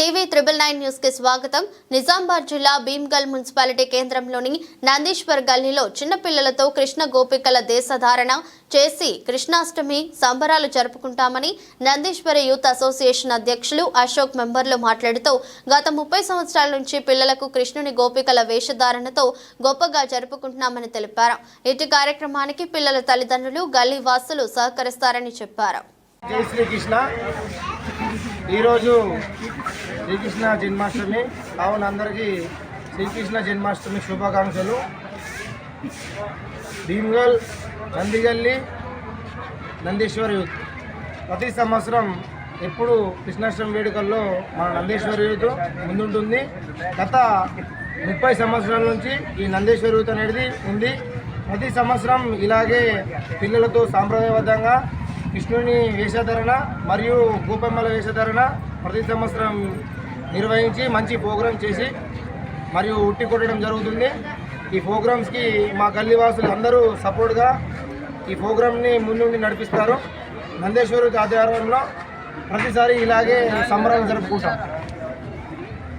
TV triple nine న్యూస్కి స్వాగతం. నిజామాబాద్ జిల్లా భీమ్గల్ మున్సిపాలిటీ కేంద్రంలోని నందీశ్వర్ గల్లీలో చిన్నపిల్లలతో కృష్ణ గోపికల దేశధారణ చేసి కృష్ణాష్టమి సంబరాలు జరుపుకుంటామని నందీశ్వర యూత్ అసోసియేషన్ అధ్యక్షులు అశోక్ మెంబర్లు మాట్లాడుతూ గత ముప్పై సంవత్సరాల నుంచి పిల్లలకు కృష్ణుని గోపికల వేషధారణతో గొప్పగా జరుపుకుంటున్నామని తెలిపారు. ఇటు కార్యక్రమానికి పిల్లల తల్లిదండ్రులు గల్లీ వాసులు సహకరిస్తారని చెప్పారు. జై శ్రీకృష్ణ. ఈరోజు శ్రీకృష్ణ జన్మాష్టమి. కావున అందరికీ శ్రీకృష్ణ జన్మాష్టమి శుభాకాంక్షలు. భీమ్గల్ నందిగల్లి నందీశ్వరి యూత్. ప్రతి సంవత్సరం ఎప్పుడు కృష్ణాష్టమి వేడుకల్లో మన నందీశ్వర యూత్ ముందుంటుంది. గత ముప్పై సంవత్సరాల నుంచి ఈ నందీశ్వర యూత్ అనేది ఉంది. ప్రతి సంవత్సరం ఇలాగే పిల్లలతో సాంప్రదాయబద్ధంగా కృష్ణుని వేషధారణ మరియు గోపమ్మల వేషధారణ ప్రతి సంవత్సరం నిర్వహించి మంచి ప్రోగ్రాం చేసి మరియు ఉట్టి కొట్టడం జరుగుతుంది. ఈ ప్రోగ్రామ్స్కి మా గల్లీవాసులు అందరూ సపోర్ట్గా ఈ ప్రోగ్రామ్ని ముందుండి నడిపిస్తారు. నందేశ్వరు ఆధ్వర్యంలో ప్రతిసారి ఇలాగే సంబరాలు జరుపుకుంటాం.